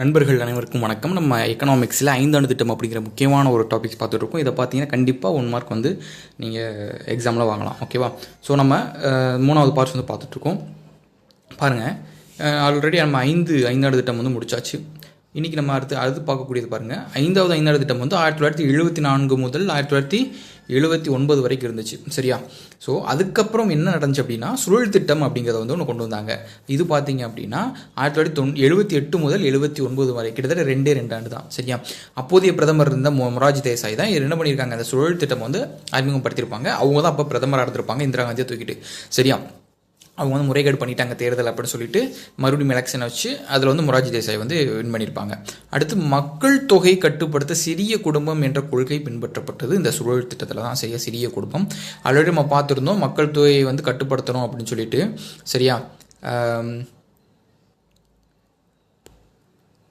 நண்பர்கள் அனைவருக்கும் வணக்கம். நம்ம எக்கனாமிக்ஸில் ஐந்தாண்டு திட்டம் அப்படிங்கிற முக்கியமான ஒரு டாபிக்ஸ் பார்த்துட்டு இருக்கோம் இதை பார்த்தீங்கன்னா கண்டிப்பாக ஒன் மார்க் வந்து நீங்கள் எக்ஸாமில் வாங்கலாம். ஓகேவா ஸோ நம்ம மூணாவது பார்ட்ஸ் வந்து பார்த்துட்ருக்கோம். பாருங்கள் ஆல்ரெடி நம்ம ஐந்து ஐந்தாண்டு திட்டம் வந்து முடிச்சாச்சு. இன்றைக்கி நம்ம அடுத்து அடுத்து பார்க்கக்கூடியது பாருங்கள் ஐந்தாவது ஐந்தாவது திட்டம் வந்து ஆயிரத்தி தொள்ளாயிரத்தி எழுபத்தி நான்கு முதல் ஆயிரத்தி தொள்ளாயிரத்தி எழுபத்தி ஒன்பது வரைக்கும் இருந்துச்சு. சரியா? ஸோ அதுக்கப்புறம் என்ன நடந்துச்சு அப்படின்னா சுழல் திட்டம் அப்படிங்கிறத வந்து ஒன்று கொண்டு வந்தாங்க. இது பார்த்தீங்க அப்படின்னா ஆயிரத்தி தொள்ளாயிரத்தி தொண் எழுபத்தி எட்டு முதல் எழுபத்தி ஒன்பது வரை கிட்டத்தட்ட ரெண்டே ரெண்டு ஆண்டு தான். சரியா? அப்போதைய பிரதமர் இருந்த மொராஜி தேசாய் தான் இவர் என்ன பண்ணியிருக்காங்க? அந்த சுழல் திட்டம் வந்து அறிமுகப்படுத்தியிருப்பாங்க. அவங்க தான் அப்போ பிரதமராக இருந்திருப்பாங்க இந்திரா காந்தியை தூக்கிட்டு. சரியா? அவங்க வந்து முறைகேடு பண்ணிட்டாங்க தேர்தல் அப்படின்னு சொல்லிட்டு மறுபடியும் எலெக்ஷனை வச்சு அதில் வந்து மொராஜி தேசாய் வந்து வின் பண்ணியிருப்பாங்க. அடுத்து மக்கள் தொகை கட்டுப்படுத்த சிறிய குடும்பம் என்ற கொள்கை பின்பற்றப்பட்டது. இந்த சுழல் திட்டத்தில் தான் சரியா சிறிய குடும்பம். ஆல்ரெடி நம்ம பார்த்துருந்தோம் மக்கள் தொகையை வந்து கட்டுப்படுத்தணும் அப்படின்னு சொல்லிட்டு. சரியா?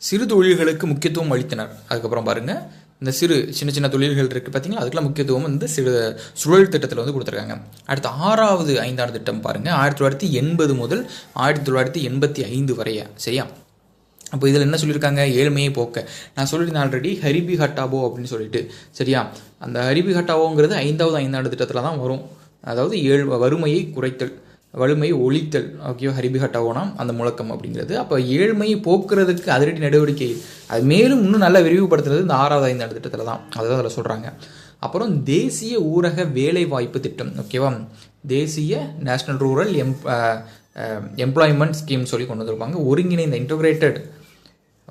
சிறு தொழில்களுக்கு முக்கியத்துவம் அளித்தனர். அதுக்கப்புறம் பாருங்கள் இந்த சிறு சின்ன சின்ன தொழில்கள் இருக்குது பார்த்தீங்களா அதுக்கெல்லாம் முக்கியத்துவம் வந்து சிறு சுழல் திட்டத்தில் வந்து கொடுத்துருக்காங்க. அடுத்து ஆறாவது ஐந்தாண்டு திட்டம் பாருங்கள் ஆயிரத்தி தொள்ளாயிரத்தி எண்பது முதல் ஆயிரத்தி தொள்ளாயிரத்தி எண்பத்தி ஐந்து வரைய சரியா? அப்போ இதில் என்ன சொல்லியிருக்காங்க? ஏழ்மையை போக்க. நான் சொல்லியிருந்தேன் ஆல்ரெடி ஹரிபி ஹட்டாபோ அப்படின்னு சொல்லிட்டு சரியா? அந்த ஹரிபி ஹட்டாவோங்கிறது ஐந்தாவது ஐந்தாண்டு திட்டத்தில் தான் வரும். அதாவது ஏழ் வறுமையை குறைத்தல். வலிமை ஒழித்தல் ஓகேவா ஹரிபி அந்த முழக்கம் அப்படிங்கிறது. அப்போ ஏழ்மையை போக்குறதுக்கு அதிரடி நடவடிக்கை. அது மேலும் இன்னும் நல்லா விரிவுபடுத்துறது இந்த ஆறாவது ஐந்தாண்டு திட்டத்தில் தான். அதுதான் அதில் சொல்கிறாங்க அப்புறம் தேசிய ஊரக வேலைவாய்ப்பு திட்டம் ஓகேவா தேசிய national rural M employment scheme சொல்லி கொண்டு வந்திருப்பாங்க. ஒருங்கிணைந்த இன்டகிரேட்டட்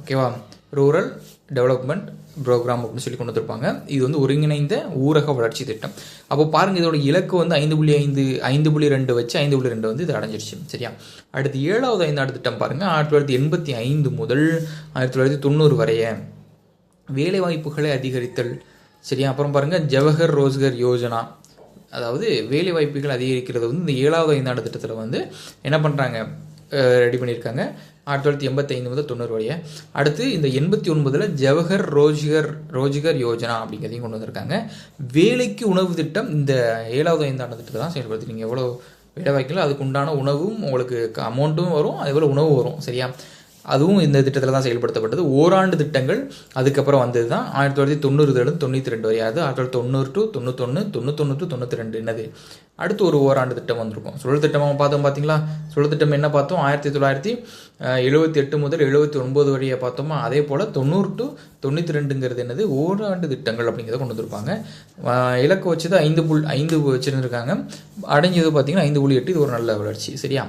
ஓகேவா ரூரல் டெவலப்மெண்ட் ப்ரோக்ராம் அப்படின்னு சொல்லி கொண்டு வந்திருப்பாங்க. இது வந்து ஒருங்கிணைந்த ஊரக வளர்ச்சி திட்டம். அப்போ பாருங்க இதோட இலக்கு வந்து ஐந்து புள்ளி ஐந்து ஐந்து புள்ளி ரெண்டு வச்சு ஐந்து புள்ளி ரெண்டு வந்து இது அடைஞ்சிருச்சு. சரியா? அடுத்து ஏழாவது ஐந்தாண்டு திட்டம் பாருங்க. ஆயிரத்தி தொள்ளாயிரத்தி எண்பத்தி ஐந்து முதல் ஆயிரத்தி தொள்ளாயிரத்தி தொண்ணூறு வரைய வேலை வாய்ப்புகளை அதிகரித்தல். சரியா? அப்புறம் பாருங்க ஜவஹர் ரோஸ்கர் யோஜனா. அதாவது வேலை வாய்ப்புகள் அதிகரிக்கிறது வந்து இந்த ஏழாவது ஐந்தாண்டு திட்டத்தில் வந்து என்ன பண்ணுறாங்க ரெடி பண்ணியிருக்காங்க. ஆயிரத்தி தொள்ளாயிரத்தி எண்பத்தி ஐந்து முதல் தொண்ணூறு வழியை அடுத்து இந்த எண்பத்தி ஒன்பதில் ஜவஹர் ரோஜிகர் ரோஜிகர் யோஜனா அப்படிங்கிறதையும் கொண்டு வந்திருக்காங்க. வேலைக்கு உணவு திட்டம் இந்த ஏழாவது ஐந்தாண்டு திட்டத்தை தான் செயல்படுத்தி. நீங்கள் எவ்வளோ வேலை வாய்க்கல அதுக்கு உண்டான உணவும் உங்களுக்கு அமௌண்ட்டும் வரும் அதே போல் உணவு வரும் சரியா? அதுவும் இந்த திட்டத்தில் தான் செயல்படுத்தப்பட்டது. ஓராண்டு திட்டங்கள் அதுக்கப்புறம் வந்தது தான் ஆயிரத்தி தொள்ளாயிரத்தி தொண்ணூறுலேருந்து தொண்ணூற்றி ரெண்டு வரையாது ஆயிரத்தி தொள்ளாயிரத்தி தொண்ணூறு டு தொண்ணூத்தொன்று தொண்ணூத்தொன்று டு தொண்ணூற்றி ரெண்டு. என்னது? அடுத்து ஒரு ஓராண்டு திட்டம் வந்திருக்கும். சுழல் திட்டமாக பார்த்தோம் பார்த்தீங்களா? சுழல் திட்டம் என்ன பார்த்தோம்? ஆயிரத்தி தொள்ளாயிரத்தி எழுபத்தி எட்டு முதல் எழுபத்தி ஒன்பது வரையை பார்த்தோமா? அதே போல் தொண்ணூறு டு தொண்ணூற்றி ரெண்டுங்கிறது என்னது? ஓராண்டு திட்டங்கள் அப்படிங்கிறத கொண்டு வந்திருப்பாங்க. இலக்கு வச்சது ஐந்து புல் ஐந்து வச்சுருந்துருக்காங்க. அடைஞ்சது பார்த்தீங்கன்னா ஐந்து புள்ளி எட்டு. இது ஒரு நல்ல வளர்ச்சி. சரியா?